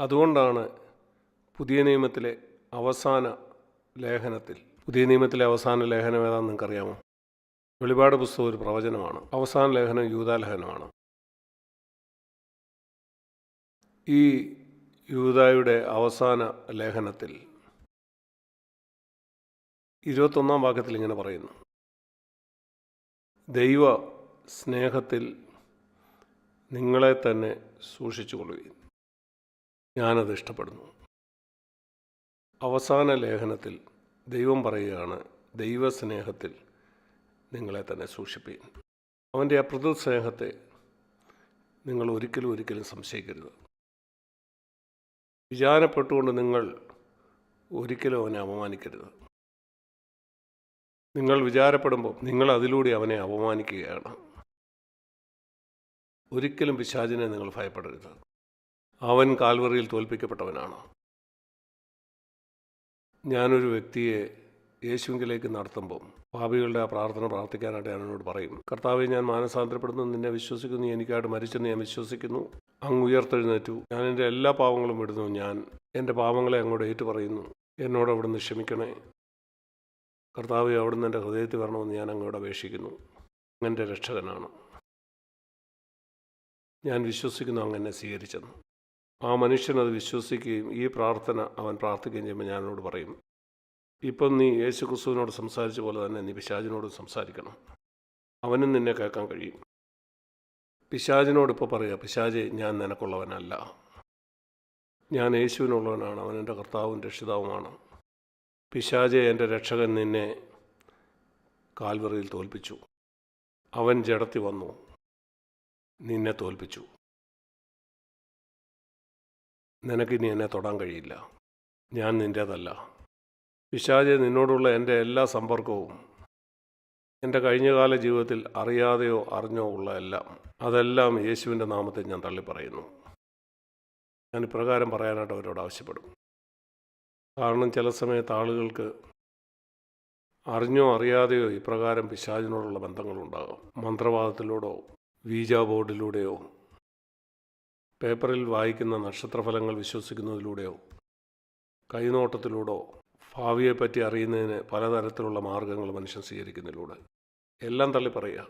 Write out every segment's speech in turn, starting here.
അതുകൊണ്ടാണ് പുതിയ നിയമത്തിലെ അവസാന ലേഖനത്തിൽ പുതിയ നിയമത്തിലെ അവസാന ലേഖനം ഏതാണെന്ന് നിങ്ങൾക്കറിയാമോ? വെളിപാട് പുസ്തകം ഒരു പ്രവചനമാണ്. അവസാന ലേഖനം യൂതാലേഖനമാണ്. ഈ യൂതായുടെ അവസാന ലേഖനത്തിൽ ഇരുപത്തൊന്നാം വാക്യത്തിൽ ഇങ്ങനെ പറയുന്നു. ദൈവ സ്നേഹത്തിൽ നിങ്ങളെ തന്നെ സൂക്ഷിച്ചുകൊള്ളുകയും ഞാനത് ഇഷ്ടപ്പെടുന്നു. അവസാന ലേഖനത്തിൽ ദൈവം പറയുകയാണ് ദൈവസ്നേഹത്തിൽ നിങ്ങളെ തന്നെ സൂക്ഷിപ്പീൻ. അവന്റെ ആ പ്രകൃതി സ്നേഹത്തെ നിങ്ങൾ ഒരിക്കലും ഒരിക്കലും സംശയിക്കരുത്. വിചാരപ്പെട്ടുകൊണ്ട് നിങ്ങൾ ഒരിക്കലും അവനെ അപമാനിക്കരുത്. നിങ്ങൾ വിചാരപ്പെടുമ്പോൾ നിങ്ങൾ അതിലൂടെ അവനെ അപമാനിക്കുകയാണ്. ഒരിക്കലും പിശാചിനെ നിങ്ങൾ ഭയപ്പെടരുത്. അവൻ കാൽവറിയിൽ തോൽപ്പിക്കപ്പെട്ടവനാണ്. ഞാനൊരു വ്യക്തിയെ യേശുവിലേക്ക് നടത്തുമ്പം ഭാവികളുടെ ആ പ്രാർത്ഥന പ്രാർത്ഥിക്കാനായിട്ട് ഞാൻ എന്നോട് പറയും. കർത്താവെ ഞാൻ മാനസാന്തരപ്പെടുന്നു നിന്നെ വിശ്വസിക്കുന്നു എനിക്കായിട്ട് മരിച്ചെന്ന് ഞാൻ വിശ്വസിക്കുന്നു. അങ്ങ് ഉയർത്തെഴുന്നേറ്റു. ഞാൻ എന്റെ എല്ലാ പാവങ്ങളും വിടുന്നു. ഞാൻ എന്റെ പാവങ്ങളെ അങ്ങോട്ട് ഏറ്റു പറയുന്നു എന്നോട് അവിടുന്ന് ക്ഷമിക്കണേ കർത്താവ് അവിടുന്ന് എന്റെ ഹൃദയത്തിൽ വരണമെന്ന് ഞാൻ അങ്ങോട്ട് അപേക്ഷിക്കുന്നു. അങ്ങന്റെ രക്ഷകനാണ്. ഞാൻ വിശ്വസിക്കുന്നു അങ്ങനെ സ്വീകരിച്ചെന്ന്. ആ മനുഷ്യൻ അത് വിശ്വസിക്കുകയും ഈ പ്രാർത്ഥന അവൻ പ്രാർത്ഥിക്കുകയും ചെയ്യുമ്പോൾ ഞാനോട് പറയും ഇപ്പം നീ യേശു ക്രിസ്തുവിനോട് സംസാരിച്ച പോലെ തന്നെ നീ പിശാചിനോട് സംസാരിക്കണം. അവനും നിന്നെ കേൾക്കാൻ കഴിയും. പിശാചിനോട് ഇപ്പോൾ പറയുക പിശാജെ ഞാൻ നിനക്കുള്ളവനല്ല. ഞാൻ യേശുവിനുള്ളവനാണ്. അവൻ എന്റെ കർത്താവും രക്ഷിതാവുമാണ്. പിശാജെ എന്റെ രക്ഷകൻ നിന്നെ കാൽവറിയിൽ തോൽപ്പിച്ചു. അവൻ ജടത്തി വന്നു. നിന്നെ തോൽപ്പിച്ചു. നിനക്കിനി എന്നെ തൊടാൻ കഴിയില്ല. ഞാൻ നിന്റേതല്ല പിശാജെ നിന്നോടുള്ള എന്റെ എല്ലാ സമ്പർക്കവും എന്റെ കഴിഞ്ഞകാല ജീവിതത്തിൽ അറിയാതെയോ അറിഞ്ഞോ ഉള്ള എല്ലാം അതെല്ലാം യേശുവിന്റെ നാമത്തിൽ ഞാൻ തള്ളി പറയുന്നു ഞാൻ ഇപ്രകാരം പറയാനായിട്ട് അവരോട് ആവശ്യപ്പെടും. കാരണം ചില സമയത്ത് ആളുകൾക്ക് അറിഞ്ഞോ അറിയാതെയോ ഇപ്രകാരം പിശാചിനോടുള്ള ബന്ധങ്ങളുണ്ടാകും. മന്ത്രവാദത്തിലൂടെയോ വീജാ ബോർഡിലൂടെയോ പേപ്പറിൽ വായിക്കുന്ന നക്ഷത്രഫലങ്ങൾ വിശ്വസിക്കുന്നതിലൂടെയോ കൈനോട്ടത്തിലൂടെയോ ഭാവിയെപ്പറ്റി അറിയുന്നതിന് പലതരത്തിലുള്ള മാർഗങ്ങൾ മനുഷ്യൻ സ്വീകരിക്കുന്നതിലൂടെ. എല്ലാം തള്ളി പറയുക.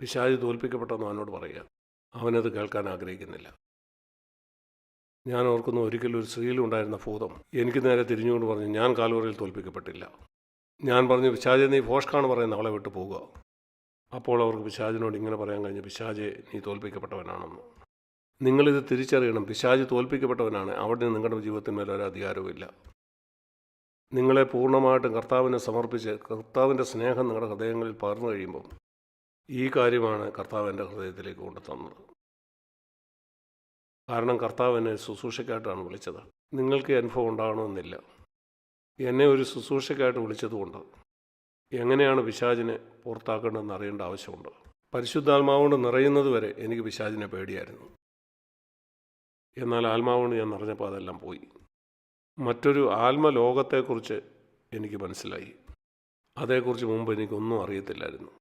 പിശാജി തോൽപ്പിക്കപ്പെട്ടെന്ന് അവനോട് പറയുക. അവനത് കേൾക്കാൻ ആഗ്രഹിക്കുന്നില്ല. ഞാൻ ഓർക്കുന്നു ഒരിക്കലും ഒരു സ്ത്രീയിലുണ്ടായിരുന്ന ഭൂതം എനിക്ക് നേരെ തിരിഞ്ഞുകൊണ്ട് പറഞ്ഞു ഞാൻ കാലുവറയിൽ തോൽപ്പിക്കപ്പെട്ടില്ല. ഞാൻ പറഞ്ഞു പിശാജി നീ ഫോഷ്കാണ് പറയുന്ന അവളെ വിട്ടു പോവുക. അപ്പോൾ അവർക്ക് പിശാജിനോട് ഇങ്ങനെ പറയാൻ കഴിഞ്ഞു പിശാജെ നീ തോൽപ്പിക്കപ്പെട്ടവനാണെന്ന്. നിങ്ങളിത് തിരിച്ചറിയണം. പിശാജ് തോൽപ്പിക്കപ്പെട്ടവനാണ്. അവിടെ നിങ്ങളുടെ ജീവിതത്തിന്മേൽ ഒരു അധികാരവുമില്ല നിങ്ങളെ പൂർണമായിട്ടും കർത്താവിനെ സമർപ്പിച്ച് കർത്താവിന്റെ സ്നേഹം നിങ്ങളുടെ ഹൃദയങ്ങളിൽ പകർന്നു കഴിയുമ്പോൾ ഈ കാര്യമാണ് കർത്താവ് എന്റെ ഹൃദയത്തിലേക്ക് കൊണ്ടു തന്നത്. കാരണം കർത്താവ് എന്നെ ശുശ്രൂഷയ്ക്കായിട്ടാണ് വിളിച്ചത്. നിങ്ങൾക്ക് അനുഭവം ഉണ്ടാകണമെന്നില്ല. എന്നെ ഒരു ശുശ്രൂഷയ്ക്കായിട്ട് വിളിച്ചതുകൊണ്ട് എങ്ങനെയാണ് പിശാചിനെ പുറത്താക്കേണ്ടതെന്ന് അറിയേണ്ട ആവശ്യമുണ്ട്? പരിശുദ്ധാത്മാവുകൊണ്ട് നിറയുന്നത് വരെ എനിക്ക് പിശാചിനെ പേടിയായിരുന്നു. എന്നാൽ ആത്മാവുകൊണ്ട് ഞാൻ നിറഞ്ഞപ്പോൾ അതെല്ലാം പോയി. മറ്റൊരു ആത്മലോകത്തെക്കുറിച്ച് എനിക്ക് മനസ്സിലായി. അതേക്കുറിച്ച് മുമ്പ് എനിക്കൊന്നും അറിയത്തില്ലായിരുന്നു.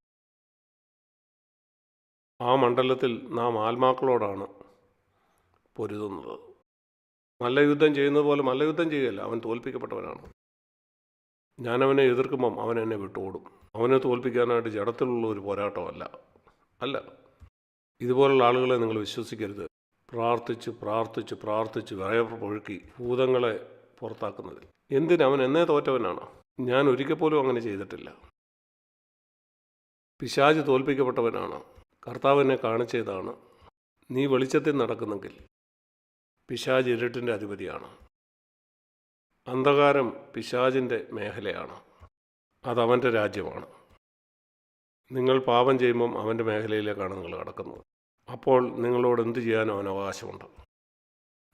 ആ മണ്ഡലത്തിൽ നാം ആത്മാക്കളോടാണ് പൊരുതുന്നത്. മല്ലയുദ്ധം ചെയ്യുന്നത് പോലെ മല്ലയുദ്ധം ചെയ്യുകയല്ല അവൻ തോൽപ്പിക്കപ്പെട്ടവനാണ്. ഞാനവനെ എതിർക്കുമ്പം അവൻ എന്നെ വിട്ടുകൂടും അവനെ തോൽപ്പിക്കാനായിട്ട് ജഡത്തിലുള്ള ഒരു പോരാട്ടമല്ല. അല്ല. ഇതുപോലുള്ള ആളുകളെ നിങ്ങൾ വിശ്വസിക്കരുത്. പ്രാർത്ഥിച്ച് പ്രാർത്ഥിച്ച് പ്രാർത്ഥിച്ച് വയപ്പൊഴുക്കി ഭൂതങ്ങളെ പുറത്താക്കുന്നതിൽ. എന്തിനവൻ എന്നേ തോറ്റവനാണ്? ഞാൻ ഒരിക്കൽ പോലും അങ്ങനെ ചെയ്തിട്ടില്ല. പിശാജ് തോൽപ്പിക്കപ്പെട്ടവനാണ്? കർത്താവിനെ കാണിച്ചതാണ്. നീ വെളിച്ചത്തിൽ നടക്കുന്നെങ്കിൽ പിശാജ് ഇരുട്ടിന്റെ അധിപതിയാണ്. അന്ധകാരം പിശാചിന്റെ മേഖലയാണ്. അതവന്റെ രാജ്യമാണ്. നിങ്ങൾ പാപം ചെയ്യുമ്പം അവന്റെ മേഖലയിലേക്കാണ് നിങ്ങൾ കടക്കുന്നത്. അപ്പോൾ നിങ്ങളോട് എന്ത് ചെയ്യാനും അവൻ അവകാശമുണ്ട്.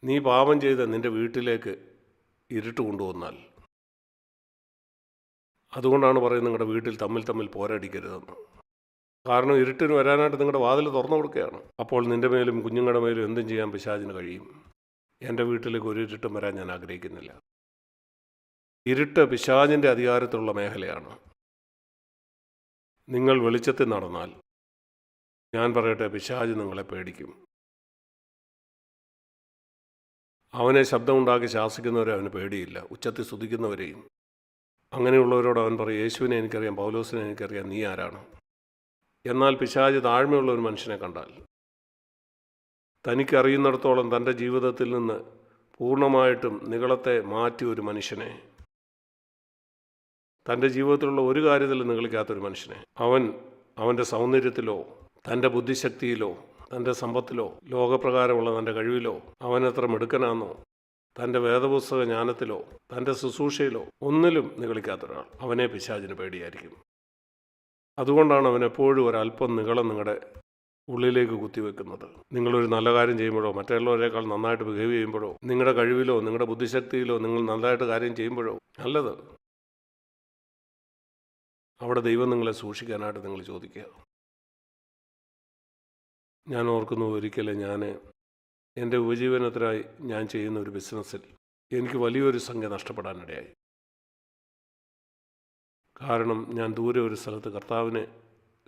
നീ പാപം ചെയ്ത് നിന്റെ വീട്ടിലേക്ക് ഇരുട്ട് കൊണ്ടുവന്നാൽ. അതുകൊണ്ടാണ് പറയുന്നത് നിങ്ങളുടെ വീട്ടിൽ തമ്മിൽ തമ്മിൽ പോരടിക്കരുതെന്ന്. കാരണം ഇരുട്ടിന് വരാനായിട്ട് നിങ്ങളുടെ വാതിൽ തുറന്നു കൊടുക്കുകയാണ്. അപ്പോൾ നിന്റെ മേലും കുഞ്ഞുങ്ങളുടെ മേലും എന്തും ചെയ്യാൻ പിശാചിന് കഴിയും. എന്റെ വീട്ടിലേക്ക് ഒരു ഇരുട്ടും വരാൻ ഞാൻ ആഗ്രഹിക്കുന്നില്ല. ഇരുട്ട് പിശാചിന്റെ അധികാരത്തിലുള്ള മേഖലയാണ്. നിങ്ങൾ വെളിച്ചത്തിൽ നടന്നാൽ ഞാൻ പറയട്ടെ പിശാജ് നിങ്ങളെ പേടിക്കും. അവനെ ശബ്ദമുണ്ടാക്കി ശാസിക്കുന്നവരെ അവന് പേടിയില്ല. ഉച്ചത്തിൽ സ്തുതിക്കുന്നവരെയും. അങ്ങനെയുള്ളവരോട് അവൻ പറയും യേശുവിനെ എനിക്കറിയാം പൗലോസിനെ എനിക്കറിയാം നീ ആരാണ്? എന്നാൽ പിശാജ് താഴ്മയുള്ള ഒരു മനുഷ്യനെ കണ്ടാൽ തനിക്കറിയുന്നിടത്തോളം തന്റെ ജീവിതത്തിൽ നിന്ന് പൂർണമായിട്ടും നികളത്തെ മാറ്റി ഒരു മനുഷ്യനെ തന്റെ ജീവിതത്തിലുള്ള ഒരു കാര്യത്തിലും നിങ്ങളിക്കാത്തൊരു മനുഷ്യനെ. അവൻ അവന്റെ സൗന്ദര്യത്തിലോ തന്റെ ബുദ്ധിശക്തിയിലോ തന്റെ സമ്പത്തിലോ ലോകപ്രകാരമുള്ള തന്റെ കഴിവിലോ അവനത്ര മെടുക്കനാന്നോ തന്റെ വേദപുസ്തക ജ്ഞാനത്തിലോ തന്റെ ശുശ്രൂഷയിലോ ഒന്നിലും നിഗളിക്കാത്ത ഒരാൾ അവനെ പിശാചിന് പേടിയായിരിക്കും. അതുകൊണ്ടാണ് അവൻ എപ്പോഴും ഒരല്പം നികളം നിങ്ങളുടെ ഉള്ളിലേക്ക് കുത്തിവെക്കുന്നത്. നിങ്ങളൊരു നല്ല കാര്യം ചെയ്യുമ്പോഴോ മറ്റുള്ളവരെക്കാൾ നന്നായിട്ട് ബിഹേവ് ചെയ്യുമ്പോഴോ നിങ്ങളുടെ കഴിവിലോ നിങ്ങളുടെ ബുദ്ധിശക്തിയിലോ നിങ്ങൾ നല്ലതായിട്ട് കാര്യം ചെയ്യുമ്പോഴോ നല്ലത്. അവിടെ ദൈവം നിങ്ങളെ സൂക്ഷിക്കാനായിട്ട് നിങ്ങൾ ചോദിക്കുക. ഞാൻ ഓർക്കുന്നു ഒരിക്കലും ഞാൻ എന്റെ ഉപജീവനത്തിനായി ഞാൻ ചെയ്യുന്ന ഒരു ബിസിനസ്സിൽ എനിക്ക് വലിയൊരു സംഖ്യ നഷ്ടപ്പെടാനിടയായി. കാരണം ഞാൻ ദൂരെ ഒരു സ്ഥലത്ത് കർത്താവിനെ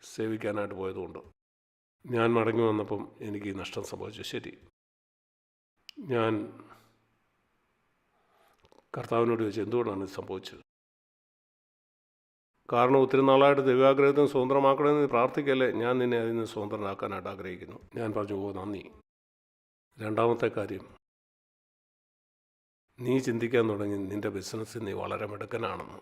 സേവിക്കാനായിട്ട് പോയതുകൊണ്ട് ഞാൻ മടങ്ങി വന്നപ്പം എനിക്ക് ഈ നഷ്ടം സംഭവിച്ചു. ശരി. ഞാൻ കർത്താവിനോട് ചോദിച്ചു എന്തുകൊണ്ടാണ് ഇത് സംഭവിച്ചത്? കാരണം ഒത്തിരി നാളായിട്ട് ദൈവാഗ്രഹത്തിന് സ്വതന്ത്രമാക്കണമെന്ന് പ്രാർത്ഥിക്കല്ലേ? ഞാൻ നിന്നെ അതിൽ നിന്ന് സ്വതന്ത്രനാക്കാനായിട്ട് ആഗ്രഹിക്കുന്നു. ഞാൻ പറഞ്ഞു ഓ നന്ദി. രണ്ടാമത്തെ കാര്യം നീ ചിന്തിക്കാൻ തുടങ്ങി നിന്റെ ബിസിനസ് നീ വളരെ മിടുക്കനാണെന്ന്.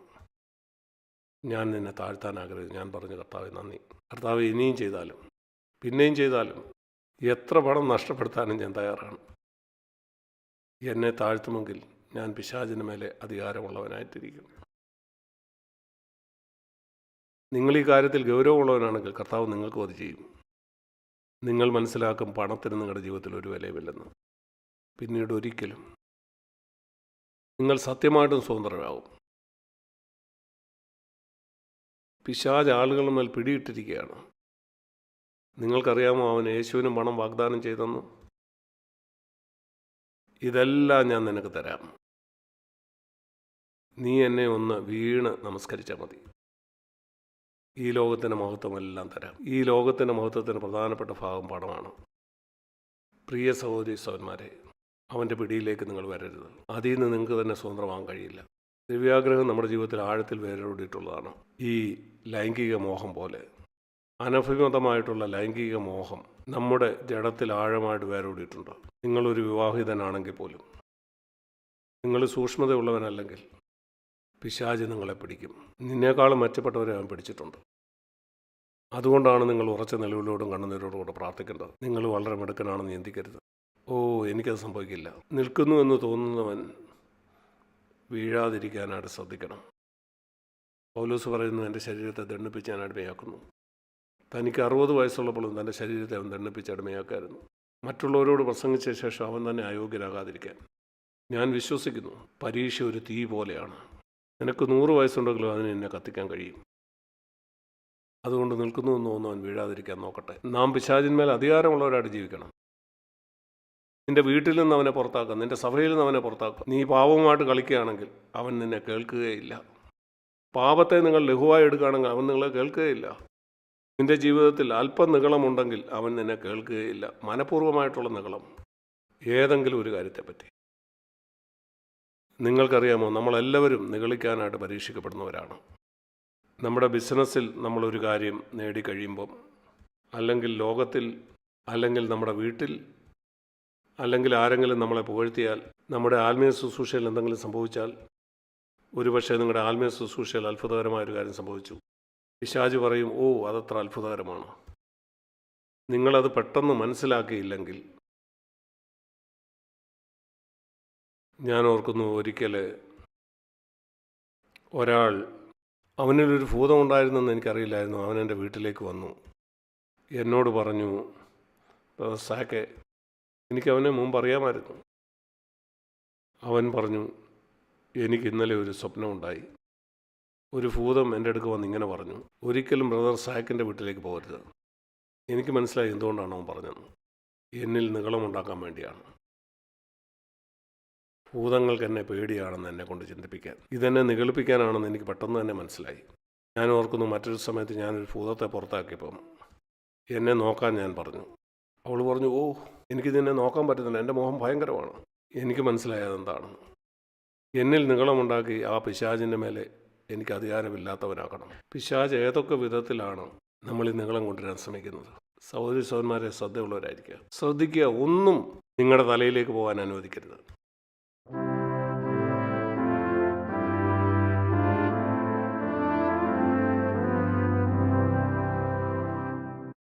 ഞാൻ നിന്നെ താഴ്ത്താൻ ആഗ്രഹിക്കുന്നു. ഞാൻ പറഞ്ഞു കർത്താവ് നന്ദി. കർത്താവ് ഇനിയും ചെയ്താലും പിന്നെയും ചെയ്താലും എത്ര പണം നഷ്ടപ്പെടുത്താനും ഞാൻ തയ്യാറാണ്. എന്നെ താഴ്ത്തുമെങ്കിൽ ഞാൻ പിശാചിന് മേലെ അധികാരമുള്ളവനായിട്ടിരിക്കും. നിങ്ങൾ ഈ കാര്യത്തിൽ ഗൗരവമുള്ളവനാണെങ്കിൽ കർത്താവ് നിങ്ങൾക്കും അത് ചെയ്യും. നിങ്ങൾ മനസ്സിലാക്കും പണത്തിന് നിങ്ങളുടെ ജീവിതത്തിൽ ഒരു വിലയുമില്ലെന്ന്. പിന്നീട് ഒരിക്കലും നിങ്ങൾ സത്യമായിട്ടും സ്വതന്ത്രരാകും. പിശാജ് ആളുകളുടെ മേൽ പിടിയിട്ടിരിക്കുകയാണ്. നിങ്ങൾക്കറിയാമോ അവൻ യേശുവിനും പണം വാഗ്ദാനം ചെയ്തെന്ന്? ഇതെല്ലാം ഞാൻ നിനക്ക് തരാം. നീ എന്നെ ഒന്ന് വീണ് നമസ്കരിച്ചാൽ മതി. ഈ ലോകത്തിന്റെ മഹത്വമെല്ലാം തരാം. ഈ ലോകത്തിന്റെ മഹത്വത്തിന് പ്രധാനപ്പെട്ട ഭാഗം പണമാണ്. പ്രിയ സഹോദരി സഹന്മാരെ അവന്റെ പിടിയിലേക്ക് നിങ്ങൾ വരരുത്. അതിൽ നിന്ന് നിങ്ങൾക്ക് തന്നെ സ്വതന്ത്രമാകാൻ കഴിയില്ല. ദിവ്യാഗ്രഹം നമ്മുടെ ജീവിതത്തിൽ ആഴത്തിൽ വേരോടിയിട്ടുള്ളതാണ്. ഈ ലൈംഗിക മോഹം പോലെ അനഭിമതമായിട്ടുള്ള ലൈംഗിക മോഹം നമ്മുടെ ജഡത്തിൽ ആഴമായിട്ട് വേരോടിയിട്ടുണ്ട്. നിങ്ങളൊരു വിവാഹിതനാണെങ്കിൽ പോലും നിങ്ങൾ സൂക്ഷ്മതയുള്ളവനല്ലെങ്കിൽ പിശാച് നിങ്ങളെ പിടിക്കും. നിന്നേക്കാളും മെച്ചപ്പെട്ടവരെ അവൻ പിടിച്ചിട്ടുണ്ട്. അതുകൊണ്ടാണ് നിങ്ങൾ ഉറച്ച നിലവിലോടും കണ്ണുനീരോടും കൂടെ പ്രാർത്ഥിക്കേണ്ടത്. നിങ്ങൾ വളരെ മിടുക്കനാണെന്ന് ചിന്തിക്കരുത് ഓ എനിക്കത് സംഭവിക്കില്ല. നിൽക്കുന്നു എന്ന് തോന്നുന്നവൻ വീഴാതിരിക്കാനായിട്ട് ശ്രദ്ധിക്കണം. പൗലൂസ് പറയുന്നു എന്റെ ശരീരത്തെ ദണ്ണിപ്പിച്ച് ഞാൻ അടിമയാക്കുന്നു. തനിക്ക് അറുപത് വയസ്സുള്ളപ്പോഴും തന്റെ ശരീരത്തെ അവൻ ദണ്ണിപ്പിച്ച് അടിമയാക്കായിരുന്നു. മറ്റുള്ളവരോട് പ്രസംഗിച്ച ശേഷം അവൻ തന്നെ അയോഗ്യരാകാതിരിക്കാൻ ഞാൻ വിശ്വസിക്കുന്നു പരീക്ഷ ഒരു തീ പോലെയാണ്. നിനക്ക് നൂറ് വയസ്സുണ്ടെങ്കിലും അതിന് എന്നെ കത്തിക്കാൻ കഴിയും. അതുകൊണ്ട് നിൽക്കുന്നു എന്ന് തോന്നുന്നു അവൻ വീഴാതിരിക്കാൻ നോക്കട്ടെ. നാം പിശാചിന്മേൽ അധികാരമുള്ളവരായിട്ട് ജീവിക്കണം. നിന്റെ വീട്ടിൽ നിന്ന് അവനെ പുറത്താക്കാം. നിന്റെ സഭയിൽ നിന്ന് അവനെ പുറത്താക്കാം. നീ പാപവുമായിട്ട് കളിക്കുകയാണെങ്കിൽ അവൻ നിന്നെ കേൾക്കുകയില്ല. പാപത്തെ നിങ്ങൾ ലഘുവായി എടുക്കുകയാണെങ്കിൽ അവൻ നിങ്ങളെ കേൾക്കുകയില്ല. നിന്റെ ജീവിതത്തിൽ അല്പം നികളമുണ്ടെങ്കിൽ അവൻ നിന്നെ കേൾക്കുകയില്ല. മനഃപൂർവമായിട്ടുള്ള നികളം ഏതെങ്കിലും ഒരു കാര്യത്തെപ്പറ്റി. നിങ്ങൾക്കറിയാമോ? നമ്മളെല്ലാവരും നിഗളിക്കാനായിട്ട് പരീക്ഷിക്കപ്പെടുന്നവരാണ്. നമ്മുടെ ബിസിനസ്സിൽ നമ്മളൊരു കാര്യം നേടിക്കഴിയുമ്പം അല്ലെങ്കിൽ ലോകത്തിൽ അല്ലെങ്കിൽ നമ്മുടെ വീട്ടിൽ അല്ലെങ്കിൽ ആരെങ്കിലും നമ്മളെ പുകഴ്ത്തിയാൽ നമ്മുടെ ആത്മീയ ശുശ്രൂഷയിൽ എന്തെങ്കിലും സംഭവിച്ചാൽ ഒരുപക്ഷെ നിങ്ങളുടെ ആത്മീയ ശുശ്രൂഷയിൽ അത്ഭുതകരമായ ഒരു കാര്യം സംഭവിച്ചു. പിശാജ് പറയും ഓ അതത്ര അത്ഭുതകരമാണ്. നിങ്ങളത് പെട്ടെന്ന് മനസ്സിലാക്കിയില്ലെങ്കിൽ ഞാൻ ഓർക്കുന്നു ഒരിക്കൽ ഒരാൾ അവനിലൊരു ഭൂതമുണ്ടായിരുന്നെന്ന് എനിക്കറിയില്ലായിരുന്നു. അവൻ എന്റെ വീട്ടിലേക്ക് വന്നു. എന്നോട് പറഞ്ഞു സാക്കെ എനിക്കവനെ മുമ്പ് അറിയാമായിരുന്നു. അവൻ പറഞ്ഞു എനിക്ക് ഇന്നലെ ഒരു സ്വപ്നമുണ്ടായി ഒരു ഭൂതം എന്റെ അടുക്ക് വന്ന് ഇങ്ങനെ പറഞ്ഞു ഒരിക്കലും ബ്രദർ സാക്കിന്റെ വീട്ടിലേക്ക് പോകരുത്. എനിക്ക് മനസ്സിലായി എന്തുകൊണ്ടാണ് അവൻ പറഞ്ഞത് എന്നിൽ നികളമുണ്ടാക്കാൻ വേണ്ടിയാണ്. ഭൂതങ്ങൾക്ക് എന്നെ പേടിയാണെന്ന് എന്നെ കൊണ്ട് ചിന്തിപ്പിക്കാൻ. ഇതെന്നെ നികളിപ്പിക്കാനാണെന്ന് എനിക്ക് പെട്ടെന്ന് തന്നെ മനസ്സിലായി. ഞാൻ ഓർക്കുന്നു മറ്റൊരു സമയത്ത് ഞാനൊരു ഭൂതത്തെ പുറത്താക്കിയപ്പം എന്നെ നോക്കാൻ ഞാൻ പറഞ്ഞു. അവൾ പറഞ്ഞു ഓ എനിക്ക് നിന്നെ നോക്കാൻ പറ്റുന്നില്ല. എന്റെ മോഹം ഭയങ്കരമാണ്. എനിക്ക് മനസ്സിലായതെന്താണ് എന്നിൽ നികളമുണ്ടാക്കി ആ പിശാചിന്റെ മേലെ എനിക്ക് അധികാരമില്ലാത്തവനാക്കണം. പിശാജ് ഏതൊക്കെ വിധത്തിലാണ് നമ്മൾ ഈ നികളം കൊണ്ടുവരാൻ ശ്രമിക്കുന്നത്? സഹോദരി സഹോദരന്മാരെ ശ്രദ്ധയുള്ളവരായിരിക്കുക. ശ്രദ്ധിക്കുക. ഒന്നും നിങ്ങളുടെ തലയിലേക്ക് പോകാൻ അനുവദിക്കരുത്.